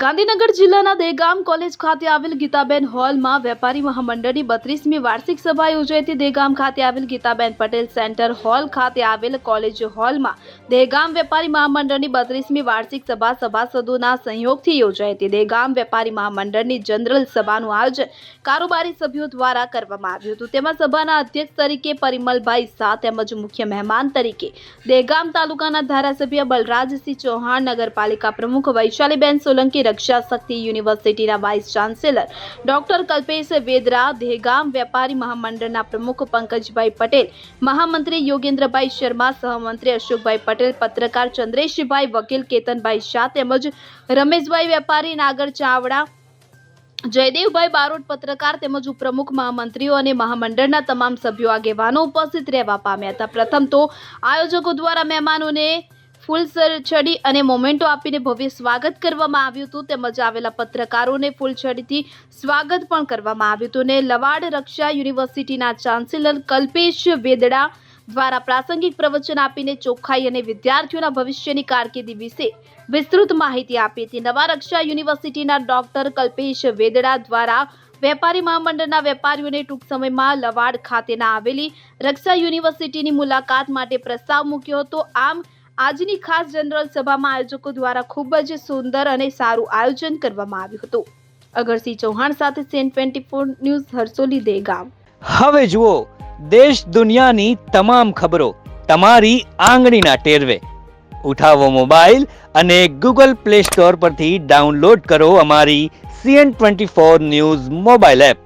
ગાંધીનગર જિલ્લાના દેગામ કોલેજ ખાતે આવેલ ગીતાબેન હોલમાં વેપારી મહામંડળની બત્રીસમી વાર્ષિક સભા યોજાઈ દેગામ ખાતે આવેલ ગીતાબેન પટેલ સેન્ટર હોલ ખાતે આવેલ કોલેજ હોલમાં દેગામ વેપારી મહામંડળની બત્રીસમી વાર્ષિક સભા સભાસદોના સહયોગથી યોજાઈ હતી. દેગામ વેપારી મહામંડળની જનરલ સભાનું આયોજન કારોબારી સભ્યો દ્વારા કરવામાં આવ્યું હતું. તેમાં સભાના અધ્યક્ષ તરીકે પરિમલભાઈ શાહ તેમજ મુખ્ય મહેમાન તરીકે દેગામ તાલુકાના ધારાસભ્ય બલરાજસિંહ ચૌહાણ, નગરપાલિકા પ્રમુખ વૈશાલીબેન સોલંકી રક્ષા શક્તિ યુનિવર્સિટીના vice chancellor doctor Kalpesh Vedra Dehgam વેપારી મહામંડળના પ્રમુખ પંકજભાઈ પટેલ, મહામંત્રી યોગેન્દ્રભાઈ શર્મા, સહમંત્રી અશોકભાઈ પટેલ, પત્રકાર ચંદ્રેશભાઈ વકીલ, કેતનભાઈ શાહ તેમજ રમેશભાઈ વેપારી, નાગર ચાવડા, જયદેવભાઈ બારોટ, પત્રકાર તેમજ ઉપપ્રમુખ મહામંત્રીઓ અને મહામંડળના તમામ સભ્યો આગેવાનો ઉપસ્થિત રહેવા પામ્યા હતા. પ્રથમ તો આયોજકો દ્વારા મહેમાનોને ફૂલસર છડી અને મોમેન્ટો આપીને ભવ્ય સ્વાગત કરવામાં આવ્યું હતું. તેમજ આવેલા પત્રકારોને ફૂલછડીથી સ્વાગત પણ કરવામાં આવ્યું હતું. અને લવાડ રક્ષા યુનિવર્સિટીના ચાન્સેલર કલ્પેશ વેદડા દ્વારા પ્રાસંગિક પ્રવચન આપીને ચોખ્ખાઈ અને વિદ્યાર્થીઓના ભવિષ્યની કારકિર્દી વિશે વિસ્તૃત માહિતી આપી હતી. નવા રક્ષા યુનિવર્સિટીના ડોક્ટર કલ્પેશ વેદડા દ્વારા વેપારી મહામંડળના વેપારીઓને ટૂંક સમયમાં લવાડ ખાતેના આવેલી રક્ષા યુનિવર્સિટીની મુલાકાત માટે પ્રસ્તાવ મૂક્યો હતો. આમ આજની ખાસ જનરલ સભામાં આયોજકો દ્વારા ખૂબ જ સુંદર અને સારું આયોજન કરવામાં આવ્યું હતું. અગરસિંહ ચૌહાણ સાથે CN twenty four news Harsoli Dehgam. હવે જુઓ, દેશ દુનિયાની તમામ ખબરો તમારી આંગળીના ટેરવે. ઉઠાવો મોબાઈલ અને ગૂગલ પ્લે સ્ટોર પરથી ડાઉનલોડ કરો અમારી CN twenty four news mobile app.